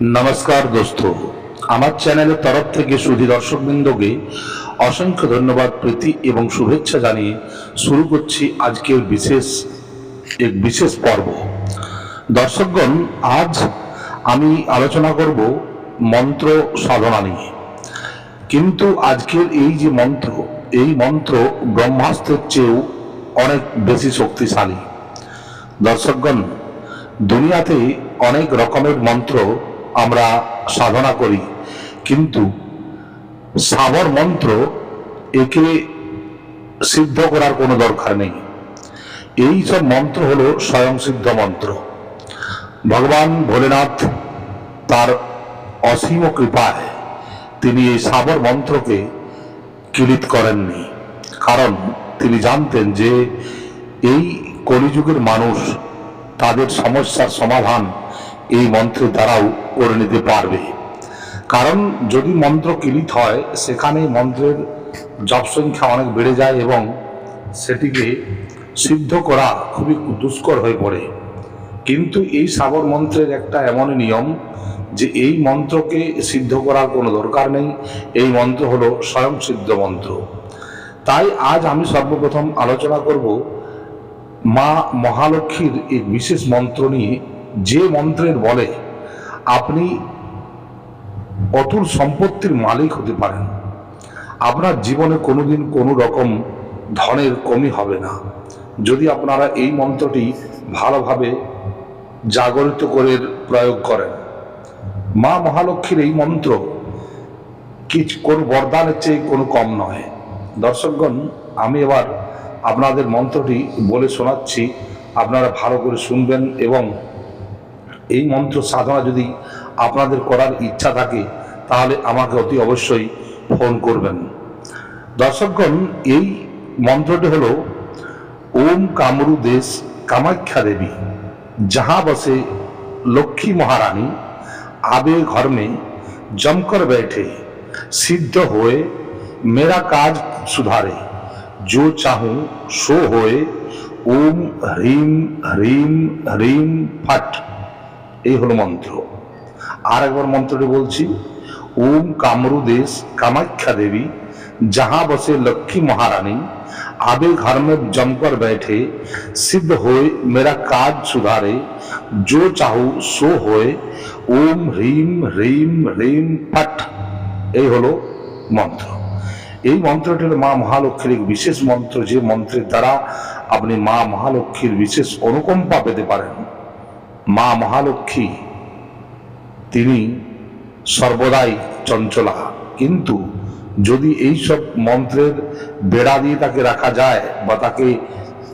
নমস্কার দোস্ত। আমার চ্যানেলের তরফ থেকে সুধী দর্শকবৃন্দকে অসংখ্য ধন্যবাদ, প্রীতি এবং শুভেচ্ছা জানিয়ে শুরু করছি আজকের বিশেষ, এক বিশেষ পর্ব। দর্শকগণ, আজ আমি আলোচনা করব মন্ত্র সাধনা নিয়ে। কিন্তু আজকের এই যে মন্ত্র, এই মন্ত্র ব্রহ্মাস্ত্রের চেয়েও অনেক বেশি শক্তিশালী। দর্শকগণ, দুনিয়াতে অনেক রকমের মন্ত্র আমরা সাধনা করি। কিন্তু সাবর মন্ত্র একে সিদ্ধ করার কোনো দরকার নেই। এই সব মন্ত্র হলো স্বয়ং সিদ্ধ মন্ত্র। ভগবান ভোলেনাথ তার অসীম কৃপায় তিনি এই সাবর মন্ত্রকে কিলিত করেননি। কারণ তিনি জানতেন যে এই কলিযুগের মানুষ তাদের সমস্যার সমাধান এই মন্ত্রের দ্বারাও করে নিতে পারবে। কারণ যদি মন্ত্র কিলিত হয়, সেখানে মন্ত্রের জপ সংখ্যা অনেক বেড়ে যায় এবং সেটিকে সিদ্ধ করা খুবই দুষ্কর হয়ে পড়ে। কিন্তু এই সাগর মন্ত্রের একটা এমনই নিয়ম যে এই মন্ত্রকে সিদ্ধ করার কোনো দরকার নেই, এই মন্ত্র হলো স্বয়ং সিদ্ধ মন্ত্র। তাই আজ আমি সর্বপ্রথম আলোচনা করব মা মহালক্ষ্মীর এক বিশেষ মন্ত্র নিয়ে। যে মন্ত্রের বলে আপনি অতুল সম্পত্তির মালিক হতে পারেন, আপনার জীবনে কোনোদিন কোনো রকম ধনের কমি হবে না। যদি আপনারা এই মন্ত্রটি ভালোভাবে জাগরিত করে প্রয়োগ করেন। মা মহালক্ষ্মীর এই মন্ত্র কিছু কোনো বরদানের চেয়ে কোনো কম নয়। দর্শকগণ, আমি এবার আপনাদের মন্ত্রটি বলে শোনাচ্ছি। আপনারা ভালো করে শুনবেন এবং এই মন্ত্র সাধনা যদি আপনাদের করার ইচ্ছা থাকে তাহলে আমাকে অতি অবশ্যই ফোন করবেন দর্শকগণ এই মন্ত্রটি হল ওম কামরু দেশ কামাখ্যা দেবী যাহা বসে লক্ষ্মী মহারানী আবে ঘর में जमकर बैठे सिद्ध होए मेरा काज सुधारे जो चाहूं सो होए ওম হ্রিম হ্রিম হ্রিম ফট এই হলো মন্ত্র আর একবার মন্ত্রটি বলছি ওম কামরু দেশ কামাখ্যা দেবী जहां बसे लक्ष्मी महारानी आबे घर में जमकर बैठे सिद्ध होए मेरा काज सुधारे जो चाहू सो होए ওম হ্রিম হ্রিম হ্রিম ফট এই হলো মন্ত্র এই মন্ত্রটি হলো মা মহালক্ষ্মীর এক বিশেষ মন্ত্র যে মন্ত্রের দ্বারা আপনি মা মহালক্ষ্মীর বিশেষ অনুকম্পা পেতে পারেন মা মহালক্ষ্মী। তিনি সর্বদাই চঞ্চলা। কিন্তু যদি এই সব মন্ত্রের বেড়া দিয়ে তাকে রাখা যায় বা তাকে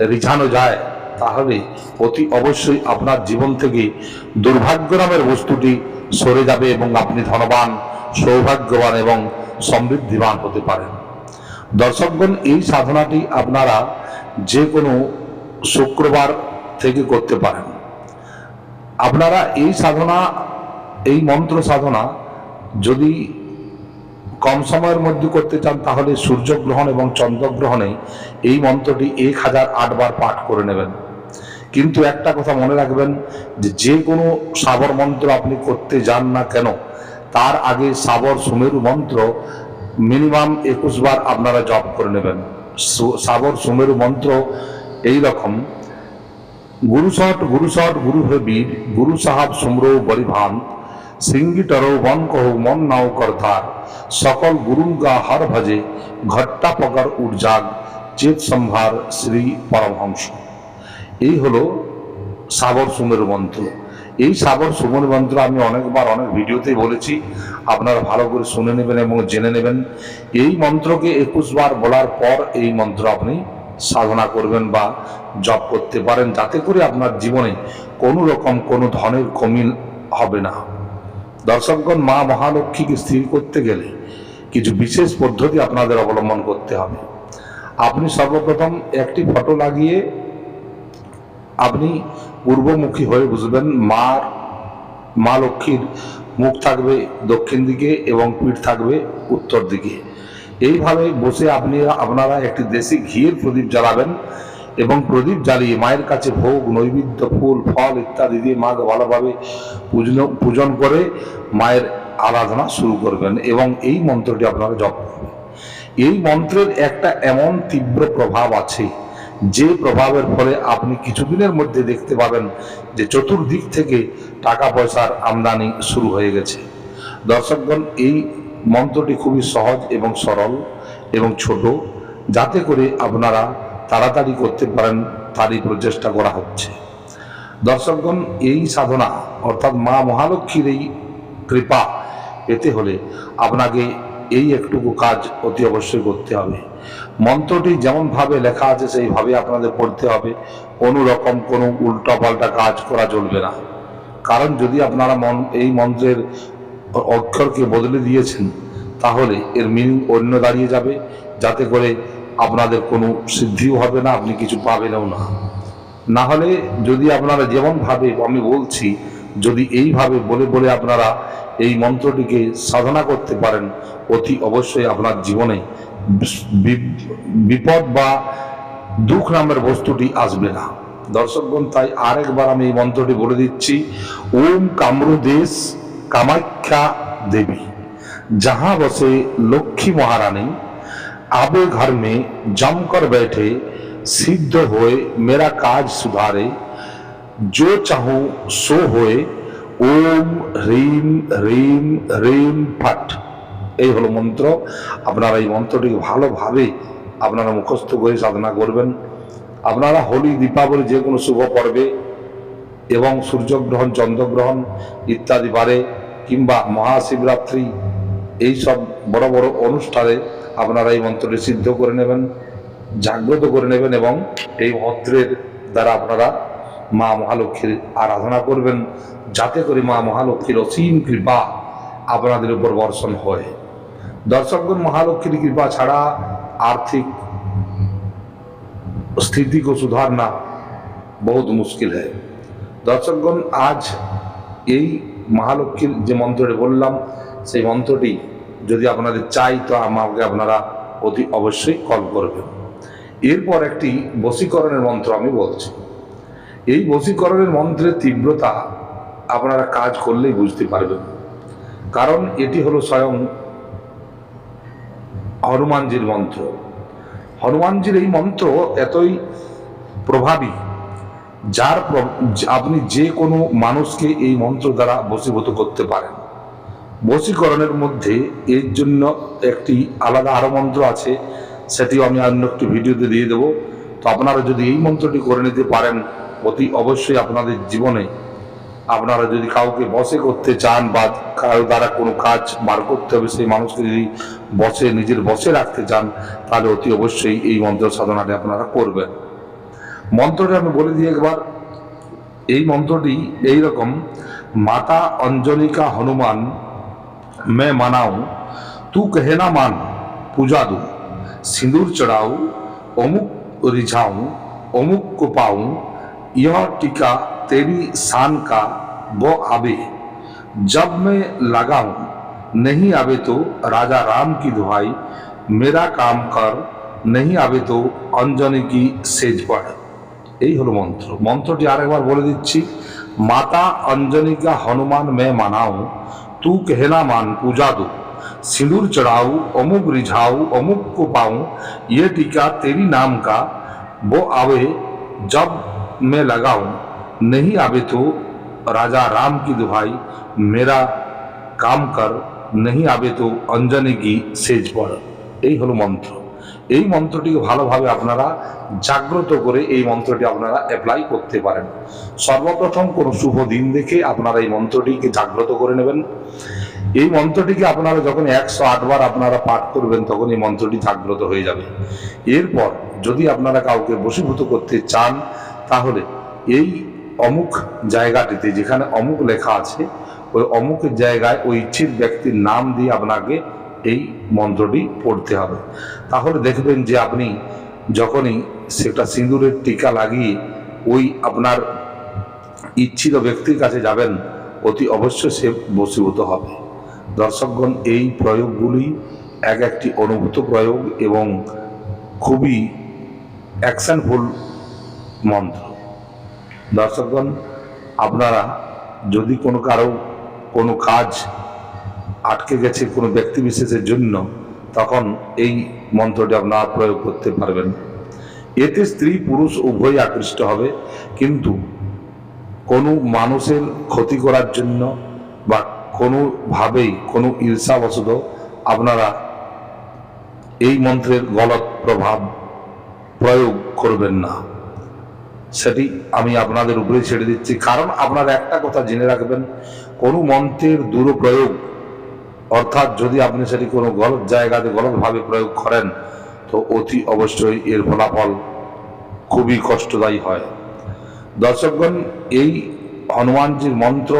রিঝানো যায়, তাহলে অতি অবশ্যই আপনার জীবন থেকে দুর্ভাগ্য নামের বস্তুটি সরে যাবে এবং আপনি ধনবান, সৌভাগ্যবান এবং সমৃদ্ধিবান হতে পারেন। দর্শকগণ, এই সাধনাটি আপনারা যে কোনো শুক্রবার থেকে করতে পারেন। আপনারা এই সাধনা, এই মন্ত্র সাধনা যদি কম সময়ের মধ্যে করতে চান, তাহলে সূর্যগ্রহণ এবং চন্দ্রগ্রহণে এই মন্ত্রটি এক হাজার আটবার পাঠ করে নেবেন। কিন্তু একটা কথা মনে রাখবেন, যে যে কোনো সাবর মন্ত্র আপনি করতে যান না কেন, তার আগে সাবর সুমেরু মন্ত্র মিনিমাম একুশ বার আপনারা জপ করে নেবেন। সাবর সুমেরু মন্ত্র এই রকম গুরুসট গুরুসট গুরু বীর গুরু সাহাব সুমরো বলিভান সিঙ্গি টরো বন কহো মন নাও করধার সকল গুরু গা হর ভজে ঘট্টা পকর উর্জাগ চেত সম্ভার শ্রী পরমহংস এই হলো সাবর সুমের মন্ত্র। এই সাবর সুমন মন্ত্র আমি অনেকবার অনেক ভিডিওতেই বলেছি। আপনারা ভালো করে শুনে নেবেন এবং জেনে নেবেন। এই মন্ত্রকে একুশ বার বলার পর এই মন্ত্র আপনি সাধনা করবেন বা জপ করতে পারেন, যাতে করে আপনার জীবনে কোনো রকম কোনো ধনের কমি হবে না। দর্শকগণ, মা মহালক্ষ্মীকে স্থির করতে গেলে কিছু বিশেষ পদ্ধতি আপনাদের অবলম্বন করতে হবে। আপনি সর্বপ্রথম একটি ফটো লাগিয়ে আপনি পূর্বমুখী হয়ে বুঝবেন মার, মা লক্ষ্মীর মুখ থাকবে দক্ষিণ দিকে এবং পিঠ থাকবে উত্তর দিকে। এইভাবে বসে আপনি, আপনারা একটি দেশি ঘিয়ের প্রদীপ জ্বালাবেন এবং প্রদীপ জ্বালিয়ে মায়ের কাছে ভোগ, নৈবেদ্য, ফুল, ফল ইত্যাদি দিয়ে মাকে ভালোভাবে পূজন পূজন করে মায়ের আরাধনা শুরু করবেন এবং এই মন্ত্রটি আপনারা জপ করবেন। এই মন্ত্রের একটা এমন তীব্র প্রভাব আছে, যে প্রভাবের ফলে আপনি কিছুদিনের মধ্যে দেখতে পাবেন যে চতুর্দিক থেকে টাকা পয়সার আমদানি শুরু হয়ে গেছে। দর্শকগণ, এই মন্ত্রটি খুবই সহজ এবং সরল এবং ছোট, যাতে করে আপনারা তাড়াতাড়ি করতে পারেন তারই প্রচেষ্টা করা হচ্ছে। দর্শকগণ, এই সাধনা, অর্থাৎ মা মহালক্ষ্মীর এই কৃপা পেতে হলে আপনাকে এই একটুকু কাজ অতি অবশ্যই করতে হবে। মন্ত্রটি যেমনভাবে লেখা আছে, সেইভাবে আপনাদের পড়তে হবে। কোনো রকম কোনো উল্টা পাল্টা কাজ করা চলবে না। কারণ যদি আপনারা মন, এই মন্ত্রের অক্ষরকে বদলে দিয়েছেন, তাহলে এর মিনিং অন্য দাঁড়িয়ে যাবে। যাতে করে আপনাদের কোনো সিদ্ধিও হবে না, আপনি কিছু পাবেনও না। না হলে যদি আপনারা যেমনভাবে আমি বলছি, যদি এইভাবে বলে বলে আপনারা এই মন্ত্রটিকে সাধনা করতে পারেন, অতি অবশ্যই আপনার জীবনে বিপদ বা দুঃখ নামের বস্তুটি আসবে না। দর্শকগণ তাই আরেকবার আমি এই মন্ত্রটি বলে দিচ্ছি, ওম কামরুদেশ কামাখ্যা দেবী जहां बसे लक्ष्मी महारानी आबे घर में जमकर बैठे सिद्ध होए मेरा काज सुधारे जो चाहूं सो होए ওম হ্রিম হ্রিম হ্রিম ফট এই হলো মন্ত্র আপনারা এই মন্ত্রটিকে ভালোভাবে আপনারা মুখস্থ করে সাধনা করবেন আপনারা হোলি দীপাবলি যে কোনো শুভ পর্বে এবং সূর্যগ্রহণ চন্দ্রগ্রহণ ইত্যাদি বারে কিংবা মহাশিবরাত্রি এই সব বড় বড় অনুষ্ঠানে আপনারা এই মন্ত্রটি সিদ্ধ করে নেবেন জাগ্রত করে নেবেন এবং এই মন্ত্রের দ্বারা আপনারা মা মহালক্ষ্মীর আরাধনা করবেন যাতে করে মা মহালক্ষ্মীর অসীম কৃপা আপনাদের উপর বর্ষণ হয় দর্শকগণ মহালক্ষ্মীর কৃপা ছাড়া आर्थिक स्थिति को सुधारना बहुत मुश्किल है দর্শকগণ আজ এই মহালক্ষ্মীর যে মন্ত্রটি বললাম, সেই মন্ত্রটি যদি আপনাদের চাই, তো আমাকে আপনারা অতি অবশ্যই কল করবেন। এরপর একটি বশীকরণের মন্ত্র আমি বলছি। এই বশীকরণের মন্ত্রের তীব্রতা আপনারা কাজ করলেই বুঝতে পারবেন। কারণ এটি হলো স্বয়ং হনুমানজির মন্ত্র। হনুমানজির এই মন্ত্র এতই প্রভাবী যার আপনি যে কোনো মানুষকে এই মন্ত্র দ্বারা বশীভূত করতে পারেন। বশীকরণের মধ্যে এর জন্য একটি আলাদা আরও মন্ত্র আছে, সেটিও আমি অন্য একটি ভিডিওতে দিয়ে দেবো। তো আপনারা যদি এই মন্ত্রটি করে নিতে পারেন, অতি অবশ্যই আপনাদের জীবনে আপনারা যদি কাউকে বসে করতে চান বা কারও দ্বারা কোনো কাজ বার করতে হবে, সেই মানুষকে যদি বসে নিজের বসে রাখতে চান, তাহলে অতি অবশ্যই এই মন্ত্র সাধনাটি আপনারা করবেন। মন্ত্রটি আমি বলে দিই একবার এই মন্ত্রটি এই রকম মাতা অঞ্জলিকা হনুমান मैं मनाऊं तू कहे ना मान पूजा दूं सिंदूर चढ़ाऊं अमुक रिझाऊं अमुक को पाऊं यह टीका तेरी शान का वो आवे जब मैं लगाऊं नहीं आवे तो राजा राम की दुहाई मेरा काम कर नहीं आवे तो अंजनी की सेज पड़ এই হলো মন্ত্র। মন্ত্রটি আরেকবার বলে দিচ্ছি, মাতা অঞ্জনিকা হনুমান মে মানাও তু কেহেনা মান পূজা দু সিঁদুর চড়াও, অমুক রিঝাও, অমুক কোপাও ইয়ে টিকা তেরি নাম কা, বো আবে জব মে লাগাও, নেহি আবে তো রাজা রাম কি দুহাই, মেরা কাম কর, নেহি আবে তো অঞ্জনে কি সেজ পর এই হলো মন্ত্র। এই মন্ত্রটিকে ভালোভাবে আপনারা জাগ্রত করে এই মন্ত্রটি আপনারা অ্যাপ্লাই করতে পারেন। সর্বপ্রথম কোনো শুভ দিন দেখে আপনারা এই মন্ত্রটিকে জাগ্রত করে নেবেন। এই মন্ত্রটিকে আপনারা যখন একশো আটবার আপনারা পাঠ করবেন, তখন এই মন্ত্রটি জাগ্রত হয়ে যাবে। এরপর যদি আপনারা কাউকে বশীভূত করতে চান, তাহলে এই অমুক জায়গাটিতে যেখানে অমুক লেখা আছে, ওই অমুক জায়গায় ওই ইচ্ছিত ব্যক্তির নাম দিয়ে আপনাকে এই মন্ত্রটি পড়তে হবে। তাহলে দেখবেন যে আপনি যখনই সেটা সিঁদুরের টিকা লাগিয়ে ওই আপনার ইচ্ছিত ব্যক্তির কাছে যাবেন, অতি অবশ্যই সে বশীভূত হবে। দর্শকগণ, এই প্রয়োগগুলি এক একটি অনুভূত প্রয়োগ এবং খুবই অ্যাকশনফুল মন্ত্র। দর্শকগণ, আপনারা যদি কোনো কারও কোনো কাজ আটকে গেছে কোনো ব্যক্তি বিশেষের জন্য, তখন এই মন্ত্রটি আপনারা প্রয়োগ করতে পারবেন। এতে স্ত্রী, পুরুষ উভয়ই আকৃষ্ট হবে, কিন্তু কোনো মানুষের ক্ষতি করার জন্য বা কোনোভাবেই কোনো ঈর্ষাবশত আপনারা এই মন্ত্রের গলত প্রভাব প্রয়োগ করবেন না। সেটি আমি আপনাদের উপরে ছেড়ে দিচ্ছি। কারণ আপনারা একটা কথা জেনে রাখবেন, কোনো মন্ত্রের দুরপ্রয়োগ অর্থাৎ যদি আপনি সেটি কোনো গলত জায়গাতে গলতভাবে প্রয়োগ করেন, তো অতি অবশ্যই এর ফলাফল খুবই কষ্টদায়ী হয়। দর্শকগণ, এই হনুমানজির মন্ত্র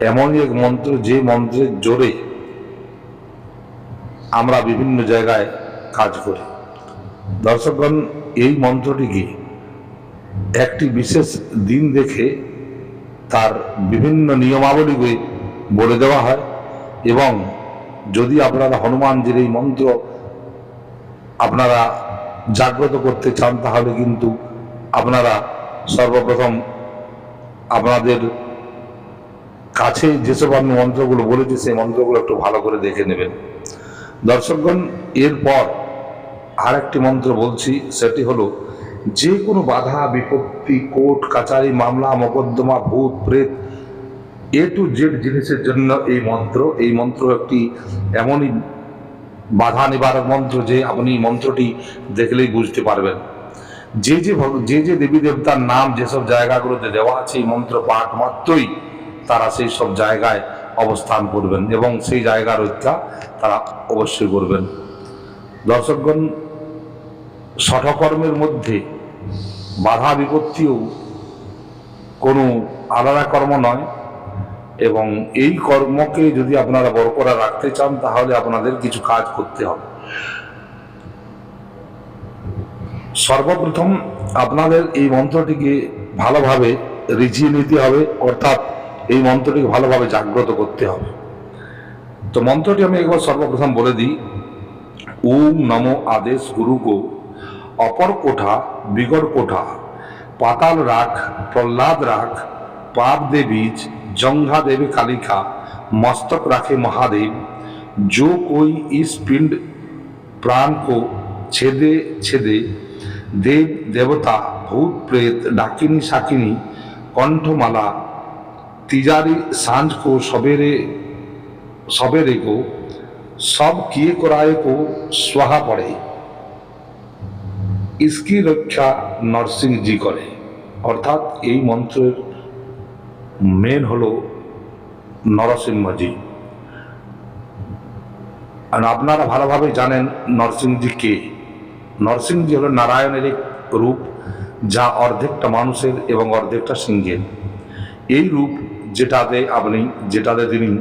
এমনই এক মন্ত্র যে মন্ত্রের জোরে আমরা বিভিন্ন জায়গায় কাজ করি। দর্শকগণ, এই মন্ত্রটিকে একটি বিশেষ দিন দেখে তার বিভিন্ন নিয়মাবলীকে বলে দেওয়া হয়। এবং যদি আপনারা হনুমানজির এই মন্ত্র আপনারা জাগ্রত করতে চান, তাহলে কিন্তু আপনারা সর্বপ্রথম আপনাদের কাছে যেসব আমি মন্ত্রগুলো বলেছি, সেই মন্ত্রগুলো একটু ভালো করে দেখে নেবেন। দর্শকগণ, এরপর আরেকটি মন্ত্র বলছি, সেটি হলো, যে কোনো বাধা, বিপত্তি, কোর্ট, কাচারি, মামলা, মোকদ্দমা, ভূত, প্রেত এ টু জেড জিনিসের জন্য এই মন্ত্র এই মন্ত্র একটি এমনই বাধা নিবারক মন্ত্র যে আপনি মন্ত্রটি দেখলেই বুঝতে পারবেন। যে যে যে যে দেবী দেবতার নাম যেসব জায়গাগুলোতে দেওয়া আছে এই মন্ত্র পাঠ মাত্রই তারা সেই সব জায়গায় অবস্থান করবেন এবং সেই জায়গার রক্ষা তারা অবশ্যই করবেন। দর্শকগণ সঠকর্মের মধ্যে বাধা বিপত্তিও কোনো আলাদা কর্ম নয়। এবং এই কর্মকে যদি আপনারা বরকরার রাখতে চান, তাহলে আপনাদের কিছু কাজ করতে হবে। সর্বপ্রথম আপনাদের এই মন্ত্রটিকে ভালোভাবে রিঝিয়ে নিতে হবে, অর্থাৎ এই মন্ত্রটিকে ভালোভাবে জাগ্রত করতে হবে। তো মন্ত্রটি আমি একবার সর্বপ্রথম বলে দিই। ওম নমো আদেশ গুরু গো, অপর কোঠা বিগড় কোঠা, পাতাল রাখ, প্রহ্লাদ রাখ পাপ দে বীজ জঙ্ঘা দেবে কালিকা मस्तक राखे महादेव जो कोई इस पिंड प्राण को छेदे छेदे देव देवता भूत प्रेत डाकिनी शाकिनी कंठमाला तिजारी सांझ को सवेरे सवेरे को सब किए कराए को स्वाहा पड़े इसकी রক্ষা নরসিংহজি করে অর্থাৎ এই মন্ত্রের মেন হলো নরসিংহজি। আর আপনারা ভালোভাবে জানেন নরসিংহজি কে। নরসিংহজি হলো নারায়ণের এক রূপ, যা অর্ধেকটা মানুষের এবং অর্ধেকটা সিংহের। এই রূপ যেটাতে আপনি, যেটাতে তিনি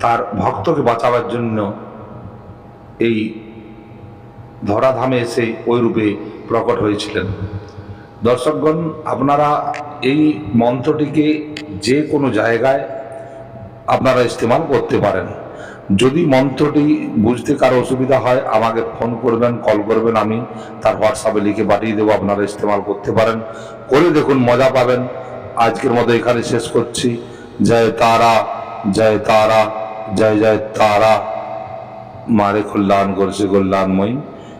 তার ভক্তকে বাঁচাবার জন্য এই ধরাধামে এসে ওই রূপে প্রকট হয়েছিলেন। দর্শকগণ, আপনারা এই মন্ত্রটিকে যে কোনো জায়গায় আপনারা ইস্তেমাল করতে পারেন। যদি মন্ত্রটি বুঝতে কারও অসুবিধা হয়, আমাকে ফোন করবেন, কল করবেন আমি, তার হোয়াটসঅ্যাপে লিখে পাঠিয়ে দেবো, আপনারা ইস্তেমাল করতে পারেন। করে দেখুন, মজা পাবেন। আজকের মতো এখানে শেষ করছি। জয় তারা জয় তারা, জয় জয় তারা। মারে কল্যাণ করছে কল্যাণময়ী।